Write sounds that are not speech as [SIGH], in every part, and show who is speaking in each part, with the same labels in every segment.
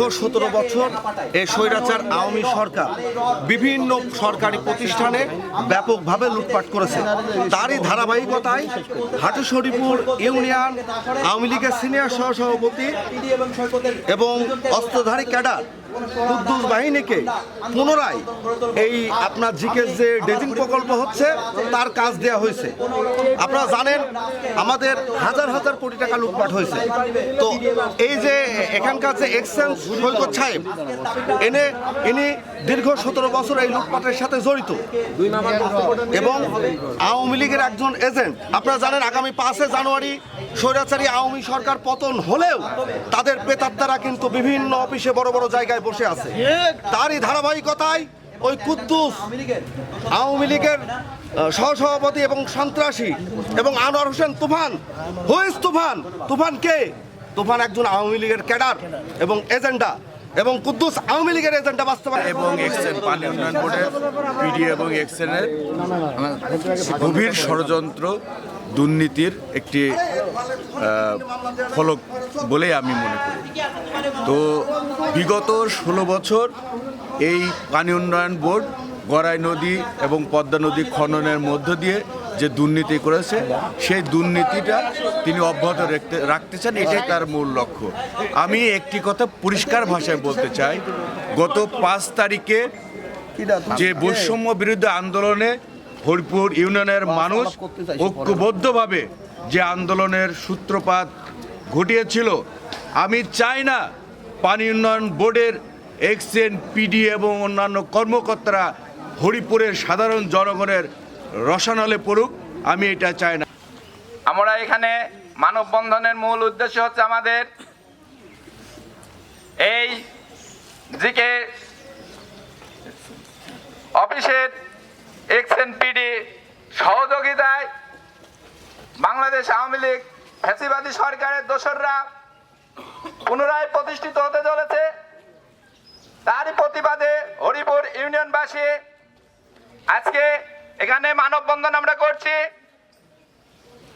Speaker 1: দীর্ঘ সতেরো বছর এই স্বৈরাচার আওয়ামী সরকার বিভিন্ন সরকারি প্রতিষ্ঠানে ব্যাপকভাবে লুটপাট করেছে। তারই ধারাবাহিকতায় হাটু শরীফুর ইউনিয়ন, আওয়ামী লীগের সিনিয়র সহসভাপতি এবং অস্ত্রধারী ক্যাডার কুদ্দুস বাহিনীকে পুনরায় এই আপনার জিকের যে ডেজিং প্রকল্প হচ্ছে, তার কাজ দেওয়া হয়েছে। আপনারা জানেন, আমাদের হাজার হাজার কোটি টাকা লুটপাট হয়েছে। তো এই যে এখানকার যে এক্সচেঞ্জ সৈকত সাহেব, এনে, ইনি দীর্ঘ সতেরো বছর এই লুটপাটের সাথে জড়িত। এবং আওয়ামী লীগের একজন এজেন্ট, আপনারা জানেন, আগামী পাঁচে জানুয়ারি স্বৈরাচারী আওয়ামী সরকার পতন হলেও তাদের প্রেতাত্মারা কিন্তু বিভিন্ন অফিসে বড় বড় জায়গায় বসে আছে। তারই ধারাবাহিকতায় ওই কুদ্দুস আওয়ামী লীগের সহসভাপতি এবং সন্ত্রাসী এবং আনোয়ার হোসেন তুফান। হুইস তুফান? তুফান কে? তুফান একজন আওয়ামী লীগের ক্যাডার এবং এজেন্ডা এবং কুদ্দুস আওয়ামী লীগের এজেন্ডা বাস্তবায়ন
Speaker 2: এবং এক্সেন পানি উন্নয়ন বোর্ডের পিডি এবং এক্সেনের গভীর ষড়যন্ত্র দুর্নীতির একটি ফলক বলেই আমি মনে করি। তো বিগত ষোলো বছর এই পানি উন্নয়ন বোর্ড গড়াই নদী এবং পদ্মা নদী খননের মধ্য দিয়ে যে দুর্নীতি করেছে, সেই দুর্নীতিটা তিনি অব্যাহত রাখতে রাখতে চান এটাই তার মূল লক্ষ্য। আমি একটি কথা পরিষ্কার ভাষায় বলতে চাই, গত পাঁচ তারিখে যে বৈষম্য বিরুদ্ধে আন্দোলনে হরিপুর ইউনিয়নের মানুষ ঐক্যবদ্ধভাবে যে আন্দোলনের সূত্রপাত ঘটিয়েছিল, আমি চাই না পানি উন্নয়ন বোর্ডের এক্সএন পিডি এবং অন্যান্য কর্মকর্তারা হরিপুরের সাধারণ জনগণের রসানলে পড়ুক, আমি এটা চাই না।
Speaker 3: আমরা এখানে মানববন্ধনের মূল উদ্দেশ্য হচ্ছে আমাদের এই জিকে অফিসের এক্সএনপিডি সহযোগিতায় বাংলাদেশ আওয়ামী লীগ, ফ্যাসিবাদী সরকারের দোসররা পুনরায় প্রতিষ্ঠিত হতে চলেছে। তারই প্রতিবাদে হরিপুর ইউনিয়নবাসী আজকে এখানে মানববন্ধন আমরা করছি।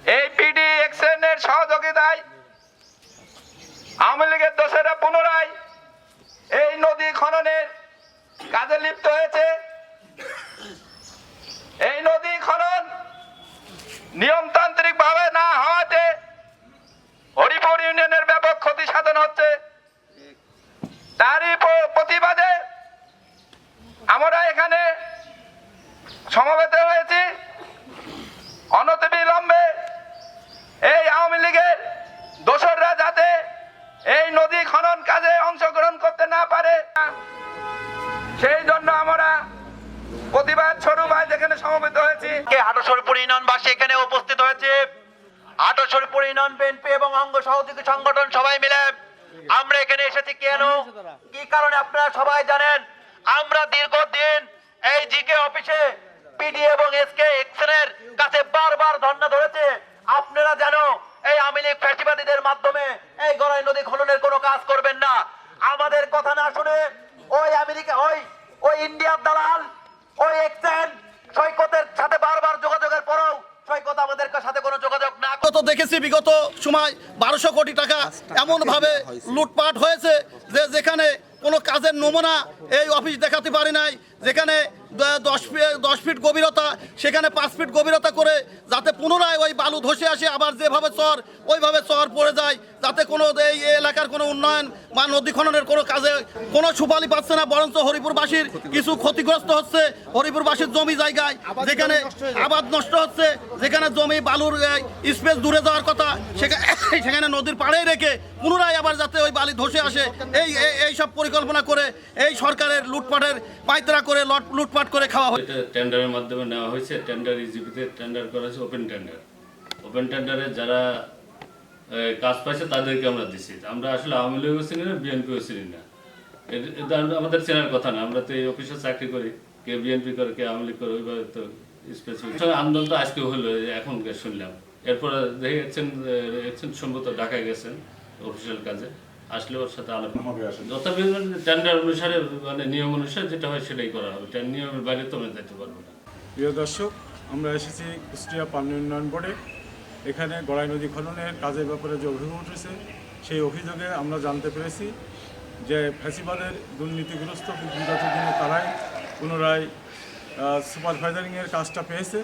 Speaker 3: এই পিডি এক্সএনের সহযোগিতায় আওয়ামী লীগের দোষেরা পুনরায় এই নদী খননের কাজে লিপ্ত হয়েছে। এই নদী খনন নিয়মতান্ত্রিক ভাবে না হওয়াতে হরিপুর ইউনিয়নের ব্যাপক ক্ষতি সাধন হচ্ছে তারই প- প্রতিবাদে আমরা এখানে সমবেত হয়েছি। অনতিবিলম্বে এই আওয়ামী লীগের দোসররা যাতে এই নদী খনন কাজে অংশগ্রহণ করতে না পারে সেই জন্য আমরা প্রতিবাদ স্বরূপ আজ এখানে সমবেত হয়েছি।
Speaker 4: কে হাটশরপুর ইউনিয়নবাসী এখানে উপস্থিত হয়েছে? হাটশরপুর ইউনিয়ন বিএনপি এবং অঙ্গ সহযোগী সংগঠন সবাই মিলে। আমরা এখানে এসেছি কেন? কি কারণে আপনারা সবাই জানেন? আমরা দীর্ঘদিন এই জিকে অফিসে সৈকতের সাথে বারবার যোগাযোগের পরেও সৈকত আমাদের সাথে কোনো যোগাযোগ না
Speaker 5: গত দেখেছি বিগত সময় বারোশো কোটি টাকা এমনভাবে লুটপাট হয়েছে যে যেখানে কোনো কাজের নমুনা এই অফিস দেখাতে পারি নাই, যেখানে দশ দশ ফিট গভীরতা, সেখানে পাঁচ ফিট গভীরতা করে যাতে পুনরায় ওই বালু ধসে আসে, আবার যেভাবে চর, ওইভাবে চর পড়ে যায়। যাতে কোনো এই এলাকার কোনো উন্নয়ন বা নদী খননের কোনো কাজে কোনো সুপালি পাচ্ছে না বরঞ্চ হরিপুরবাসীর কিছু ক্ষতিগ্রস্ত হচ্ছে হরিপুরবাসীর জমি জায়গায় যেখানে আবাদ নষ্ট হচ্ছে যেখানে জমি বালুর স্পেস দূরে যাওয়ার কথা সেখানে [COUGHS] সেখানে নদীর পাড়েই রেখে পুনরায় আবার যাতে ওই বালি ধসে আসে এই এই- সব পরিকল্পনা করে এই সরকারের লুটপাটের পাইতরা করে লট লুটপাট করে খাওয়া হয়।
Speaker 6: এটা টেন্ডারের মাধ্যমে নেওয়া হয়েছে টেন্ডার ইজিপিতে টেন্ডার করা হয়েছে ওপেন টেন্ডার। ওপেন টেন্ডারে যারা কাজ পাইছে তাদেরকে আমরা দিছি। আমরা আসলে আওয়ামী লীগও চিনি না বিএনপিও চিনি না। এ- এটা আমাদের চেনার কথা না। আমরা তো এই অফিসে চাকরি করি। কে বিএনপি করে কে আওয়ামী লীগ করে ওইভাবে তো স্পেসিফিক আন্দোলন তো আজকে হলো এই যে এখন শুনলাম। এরপরে দেখে গেছেন একজন সম্ভবত ঢাকায় গেছেন অফিসিয়াল কাজে। আসলে ওর সাথে আলোচনা হবে যথাবিধ টেন্ডার অনুসারে মানে নিয়ম অনুসারে যেটা হয় সেটাই করা হবে। নিয়মের বাইরে তো আমরা যেতে পারব না।
Speaker 7: প্রিয় দর্শক আমরা এসেছি কুষ্টিয়া পানি উন্নয়ন বোর্ডে। এখানে গড়াই নদী খননের কাজের ব্যাপারে যে অভিযোগ উঠেছে, সেই অভিযোগে আমরা জানতে পেরেছি যে ফ্যাসিবাদের দুর্নীতিগ্রস্ত বিগত দিনে তারাই পুনরায় সুপারভাইজারিংয়ের কাজটা পেয়েছে।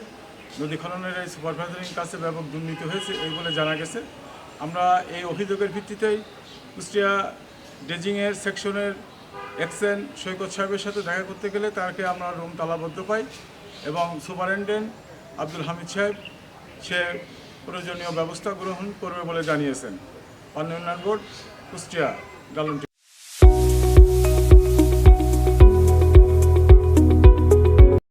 Speaker 7: নদী খননের এই সুপারভাইজারিং কাজে ব্যাপক দুর্নীতি হয়েছে এই বলে জানা গেছে। আমরা এই অভিযোগের ভিত্তিতেই কুষ্টিয়া ড্রেজিংয়ের সেকশনের এক্সেন সৈকত সাহেবের সাথে দেখা করতে গেলে তাকে আমরা রুম তালাবদ্ধ পাই এবং সুপারিনটেন্ডেন্ট আব্দুল হামিদ সাহেব, সে প্রয়োজনীয় ব্যবস্থা গ্রহণ করবে বলে জানিয়েছেন। অন্যান্য বোর্ড কুষ্টিয়া গালন্টি।